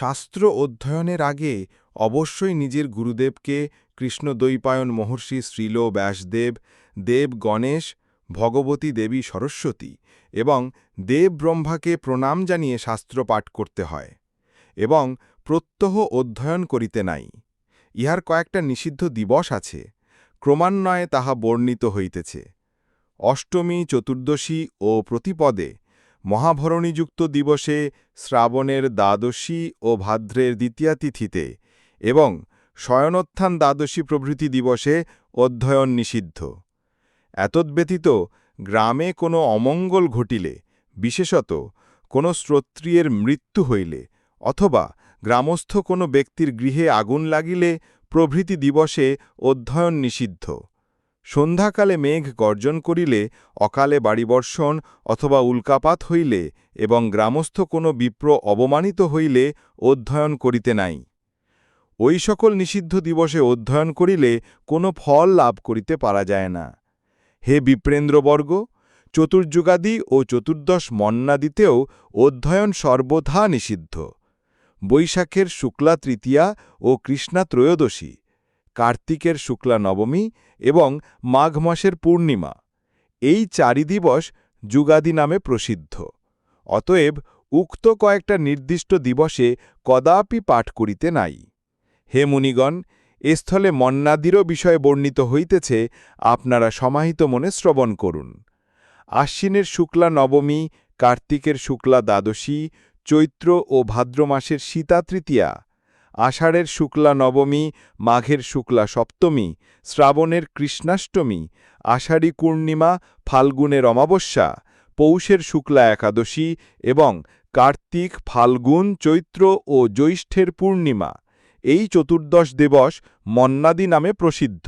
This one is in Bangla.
শাস্ত্র অধ্যয়নের আগে অবশ্যই নিজের গুরুদেবকে কৃষ্ণদ্বৈপায়ন মহর্ষি শ্রীল ব্যাসদেব, দেব গণেশ, ভগবতী দেবী সরস্বতী এবং দেব ব্রহ্মাকে প্রণাম জানিয়ে শাস্ত্র পাঠ করতে হয় এবং প্রত্যহ অধ্যয়ন করিতে নাই। ইহার কয়েকটা নিষিদ্ধ দিবস আছে, ক্রমান্বয়ে তাহা বর্ণিত হইতেছে। অষ্টমী, চতুর্দশী ও প্রতিপদে মহাভরণীযুক্ত দিবসে শ্রাবণের দ্বাদশী ও ভাদ্রের দ্বিতীয়া তিথিতে এবং শয়নোত্থান দ্বাদশী প্রভৃতি দিবসে অধ্যয়ন নিষিদ্ধ। এতদ্ব্যতীত গ্রামে কোনো অমঙ্গল ঘটিলে, বিশেষত কোনো শ্রোত্রিয়ের মৃত্যু হইলে অথবা গ্রামস্থ কোনো ব্যক্তির গৃহে আগুন লাগিলে প্রভৃতি দিবসে অধ্যয়ন নিষিদ্ধ। সন্ধ্যাকালে মেঘ গর্জন করিলে অকালে বাড়িবর্ষণ অথবা উল্কাপাত হইলে এবং গ্রামস্থ কোনো বিপ্র অবমানিত হইলে অধ্যয়ন করিতে নাই। ওই সকল নিষিদ্ধ দিবসে অধ্যয়ন করিলে কোনো ফল লাভ করিতে পারা যায় না। হে বিপ্রেন্দ্রবর্গ, চতুর্যুগাদি ও চতুর্দশ মন্নাদিতেও অধ্যয়ন সর্বথা নিষিদ্ধ। বৈশাখের শুক্লা তৃতীয়া ও কৃষ্ণা ত্রয়োদশী। কার্তিকের শুক্লা নবমী এবং মাঘ মাসের পূর্ণিমা। এই চারি দিবস যুগাদি নামে প্রসিদ্ধ। অতএব উক্ত কয়েকটা নির্দিষ্ট দিবসে কদাপি পাঠ করিতে নাই। হে মুনিগণ এস্থলে মন্নাদিরও বিষয়ে বর্ণিত হইতেছে, আপনারা সমাহিত মনে শ্রবণ করুন। আশ্বিনের শুক্লা নবমী, কার্তিকের শুক্লা দ্বাদশী, চৈত্র ও ভাদ্র মাসের সীতা তৃতীয়া আষাঢ়ের শুক্লা নবমী, মাঘের শুক্লা সপ্তমী, শ্রাবণের কৃষ্ণাষ্টমী, আষাঢ়ী পূর্ণিমা, ফাল্গুনের অমাবস্যা, পৌষের শুক্লা একাদশী এবং কার্তিক, ফাল্গুন, চৈত্র ও জ্যৈষ্ঠের পূর্ণিমা। এই চতুর্দশ দিবস মন্নাদি নামে প্রসিদ্ধ।